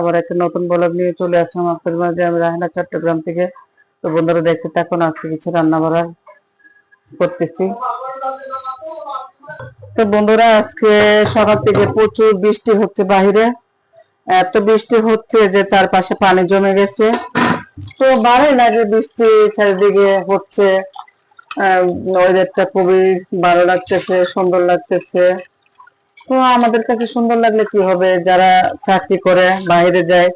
আবার একটা নতুন ব্লগ নিয়ে চলে আসলাম আপনাদের মাঝে। আমি রাহেনা, চট্টগ্রাম থেকে। তো বন্ধুরা, দেখতে থাকুন, আজকে কিছু রান্না বাড়া করতেছি। তো বন্ধুরা, আজকে সকাল থেকে প্রচুর বৃষ্টি হচ্ছে বাহিরে। এত বৃষ্টি হচ্ছে যে চারপাশে পানি জমে গেছে। তো ভালোই লাগে বৃষ্টি চারিদিকে হচ্ছে। ওয়েদারটা খুবই ভালো লাগতেছে, সুন্দর লাগতেছে। তো আমাদের কাছে সুন্দর লাগলে কি হবে? যারা চাকরি করে, বাইরে যায়,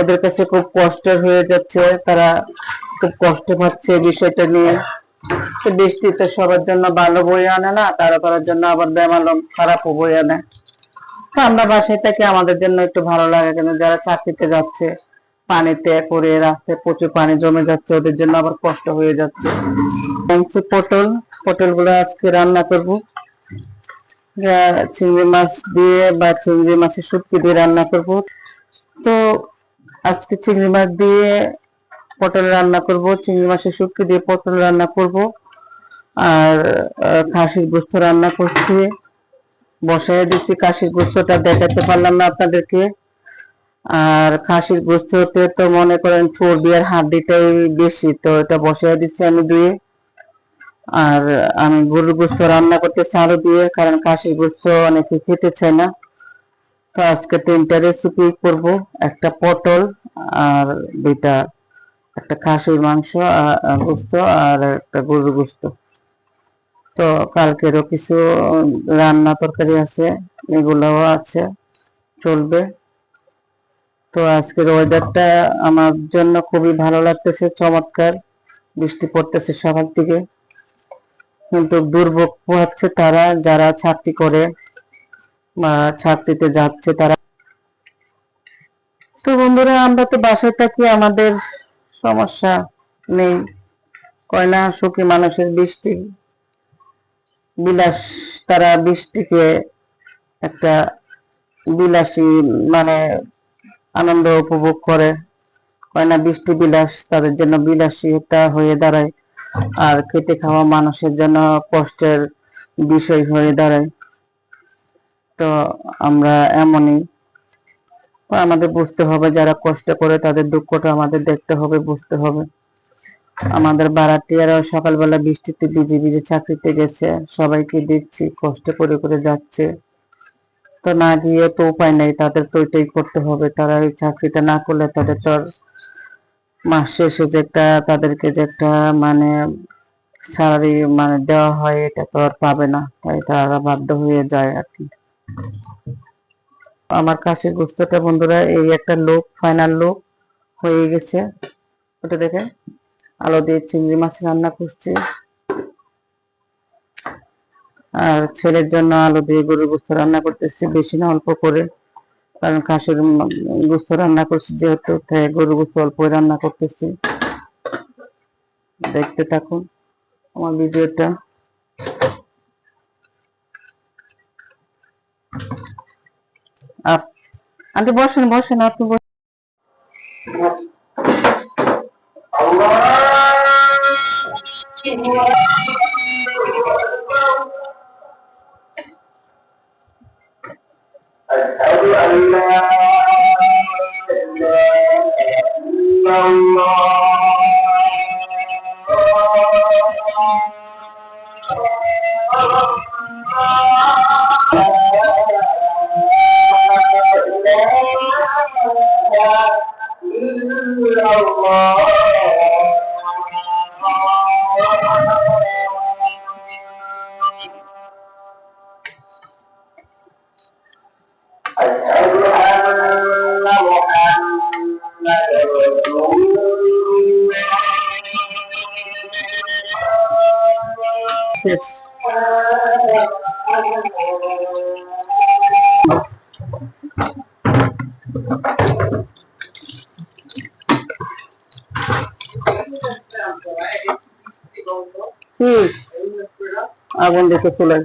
ওদের কাছে খুব কষ্ট হয়ে যাচ্ছে। তারা খুব কষ্ট পাচ্ছে বিষয়টা নিয়ে। তো বৃষ্টি তো সবার জন্য ভালো বই আনে না, তারা করার জন্য আবার বেমালম খারাপ বই আনে। তো আমরা বাসায় থেকে, আমাদের জন্য একটু ভালো লাগে কিন্তু যারা চাকরিতে যাচ্ছে, পানিতে করে রাস্তায় প্রচুর পানি জমে যাচ্ছে, ওদের জন্য আবার কষ্ট হয়ে যাচ্ছে। পটল পটল। গুলো আজকে রান্না করব। চিংড়ি মাছ দিয়ে বা চিংড়ি মাছের শুটকি দিয়ে রান্না করব। তো আজকে চিংড়ি মাছ দিয়ে পটল রান্না করব, চিংড়ি মাছের শুটকি দিয়ে পটল রান্না করব, আর খাসির গোস্ত রান্না করছি। বসায় দিচ্ছি খাসির গোস্তটা, দেখাতে পারলাম না আপনাদেরকে। আর খাসির গোস্ততে তো মনে করেন চর্বি আর হাড্ডিটাই বেশি, তো এটা বসায় দিচ্ছি আমি ধুয়ে। আর আমি গরুর গোস্ত রান্না করতেছি আলু দিয়ে, কারণ খাসির গোস্ত অনেকে খেতে চায় না। তো আজকে তিনটা রেসিপি করব, একটা পটল আর দুইটা, একটা খাসির মাংস গোস্ত আর একটা গরুর গোস্ত। তো কালকেরও কিছু রান্না তরকারি আছে, এগুলোও আছে, চলবে। তো আজকের ওয়েদারটা আমার জন্য খুবই ভালো লাগতেছে, চমৎকার। বৃষ্টি পড়তেছে সকাল থেকে। কিন্তু দুর্ভোগ পোহাচ্ছে তারা, যারা চাকরি করে বা চাকরিতে যাচ্ছে তারা। তো বন্ধুরা, আমরা তো বাসায় থাকি, আমাদের সমস্যা নেই। কয়না, সুখী মানুষের বৃষ্টি। বিলাস তারা বৃষ্টিকে একটা বিলাসী মানে আনন্দ উপভোগ করে। কয়না, বৃষ্টি বিলাস তাদের জন্য বিলাসিতা হয়ে দাঁড়ায়। আর খেটে খাওয়া মানুষের জন্য কষ্টের বিষয় হয়ে দাঁড়ায়। তো আমরা এমনই আমাদের বুঝতে হবে, যারা কষ্ট করে তাদের দুঃখটা আমাদের দেখতে হবে, বুঝতে হবে। আমাদের বারাটিয়ারাও সকালবেলা বৃষ্টিতে ভিজে ভিজে চাকরিতে গেছে, সবাইকে দেখছি, কষ্ট করে করে যাচ্ছে। তো না গিয়ে তো উপায় নেই, তাদের তো এটাই করতে হবে, তারা ওই চাকরিটা না করলে তাদের তো আর মাস শেষে যে একটা তাদেরকে যে একটা মানে স্যালারি মানে দেওয়া হয়, এটা তো আর পাবে না। তাই তারা বাধ্য হয়ে যায় আর কি। আমার কাছে গুস্তটা বন্ধুরা, এই একটা লোক ফাইনাল লোক হয়ে গেছে। ওটা দেখে আলো দিয়ে চিংড়ি মাছ রান্না করছি। আর ছেলের জন্য আলু দিয়ে গরুর গোস্ত রান্না করতেছি, বেশি না, অল্প করে। কারণ খাসির গোস্ত রান্না করছি যেহেতু গরু গোস্ত অল্প রান্না করতেছি। দেখতে থাকুন আমার ভিডিওটা। আপনি বসেন বসেন, আপনি বসেন أن لا إله إلا الله শেষ হুম আগুন দেখে চলে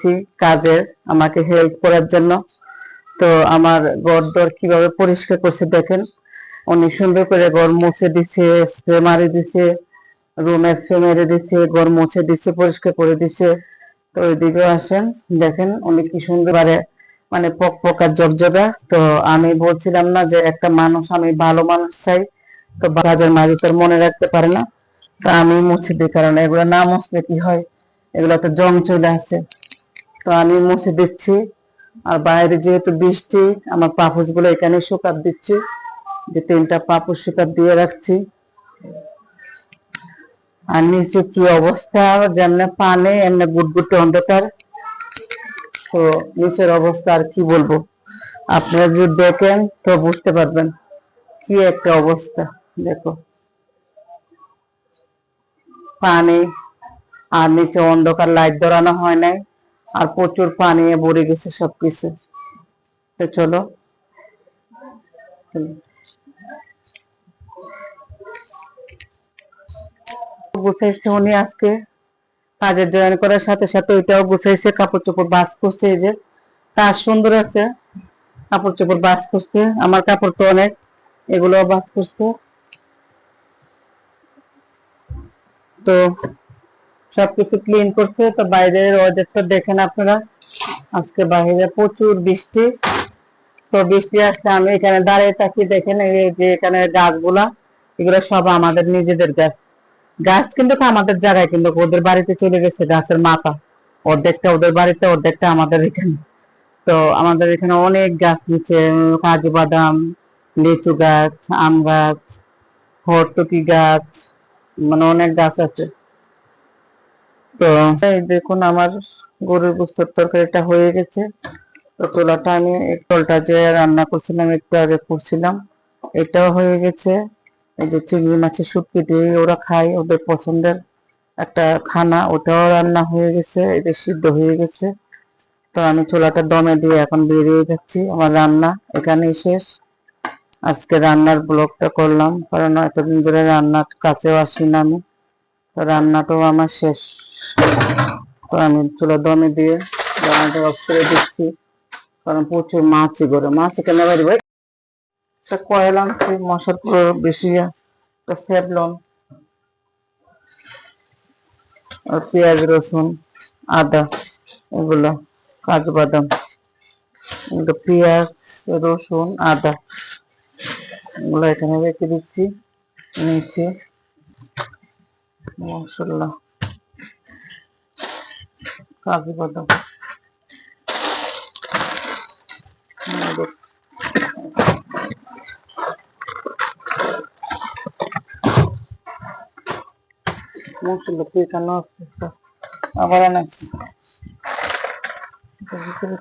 এসেছি কাজের, আমাকে হেল্প করার জন্য। তো আমার ঘর দর কীভাবে পরিষ্কার করছে দেখেন। অনেক সুন্দর করে ঘর মুছে দিছে স্প্রে মারি দিছে রুমে স্প্রে মেরে দিছে, ঘর মুছে দিছে, পরিষ্কার করে দিছে। তো ওইদিকেও আসেন, দেখেন অনেক কি সুন্দর মানে পক পকা জবজবা। তো আমি বলছিলাম না যে একটা মানুষ, আমি ভালো মানুষ চাই, তো বাজার মাঝে তোর মনে রাখতে পারে না। তা আমি মুছে দিই, কারণ এগুলো না মুছলে কি হয়? এগুলো তো জং চলে আসে। তো আমি মুছে দিচ্ছি। আর বাইরে যেহেতু বৃষ্টি, আমার পাপুসগুলো এখানে শুকাত দিচ্ছি। যে তিনটা পাপুস শুকাত দিয়ে রাখছি। আর নিচে কি অবস্থা? যেমন পানে, এমনি গুটগুটে অন্ধকার। তো নিচের অবস্থা আর কি বলব? আপনারা যদি দেখেন, তো বুঝতে পারবেন কি একটা অবস্থা। দেখো। পানি, আর নিচে অন্ধকার, লাইট ধরানো হয় নাই। আর প্রচুর পানি ভরে গেছে সবকিছু। তো চলো। গুছাইছে উনি আজকে। জয়েন করার সাথে সাথে ওইটাও গুছাইছে কাপড় চোপড় বাস করছে এই যে। কাজ সুন্দর আছে কাপড় চোপড় বাস করছে, আমার কাপড় তো অনেক এগুলো বাস করছে। তো সবকিছু ক্লিন করছে, তো বাইরের ওয়েদারটা দেখেন আপনারা। আজকে বাইরে প্রচুর বৃষ্টি। তো বৃষ্টি আসছে আমি এখানে দাঁড়িয়ে থাকি, দেখেন যে এখানে গাছগুলা, এগুলো সব আমাদের নিজেদের গাছ। গাছ কিন্তু আমাদের জায়গায়, কিন্তু ওদের বাড়িতে চলে গেছে গাছের মাথা। অর্ধেকটা ওদের বাড়িতে, অর্ধেকটা আমাদের এখানে। তো আমাদের এখানে অনেক গাছ নিচে, কাজু বাদাম, লিচু গাছ, আম গাছ হরতকি গাছ মানে অনেক গাছ আছে। তো দেখুন আমার গরুর গোস্তর তরকারিটা হয়ে গেছে। তো তোলাটা আমি তলটা যে রান্না করছিলাম, একটু আগে করছিলাম। এটাও হয়ে গেছে। এই যে চিংড়ি মাছের শুটকি দিয়ে ওরা খায়, ওদের পছন্দের একটা খানা, ওটাও রান্না হয়ে গেছে। এটা সিদ্ধ হয়ে গেছে। তো আমি চুলাটা দমে দিয়ে এখন বেরিয়ে যাচ্ছি, আমার রান্না এখানেই শেষ। আজকে রান্নার ব্লগটা করলাম, কারণ এতদিন ধরে রান্নার কাছেও আসি না আমি। তো রান্নাটাও আমার শেষ। তো আমি চুলা দমে দিয়ে রান্নাটা অফ করে দিচ্ছি। কারণ প্রচুর মাছই করে মাছ কেন বাড়ি ভাই? একটা কয়েল আনছি, মশার পুরো বেশি, একটা পেঁয়াজ, রসুন, আদা, এগুলো, কাজু বাদাম, এগুলো পেঁয়াজ, রসুন, আদা, এগুলো এখানে রেখে দিচ্ছি নিচে মশলা কাজু বাদাম এগুলো মশলা পেটানো আছে সব। আবার আনাচ্ছি এটার ভিতরে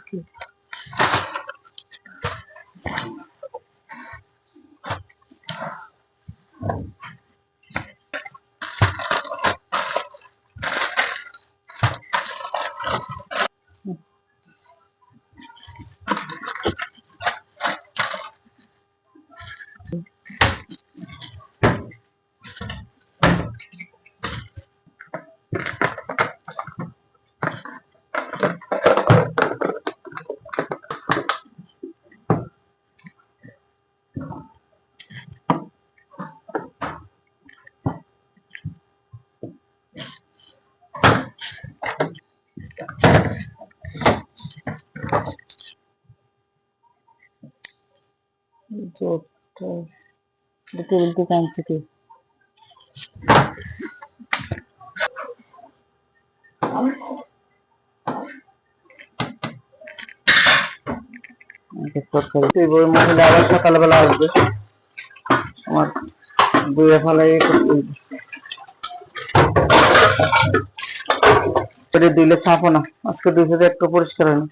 করে দিলে সাফ না। আজকে দুই হাজার একটু পরিষ্কার হয় না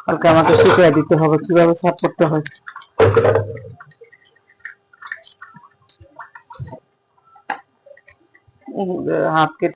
কালকে আমাকে শিখিয়ে দিতে হবে কীভাবে সাফ করতে হয়। हाथ के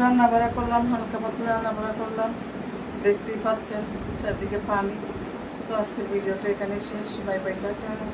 রান্না বাড়া করলাম, হালকা পাতলা রান্না বাড়া করলাম। দেখতেই পাচ্ছেন, চারদিকে পানি। তো আজকের ভিডিওটা এখানে শেষ। Bye bye tata.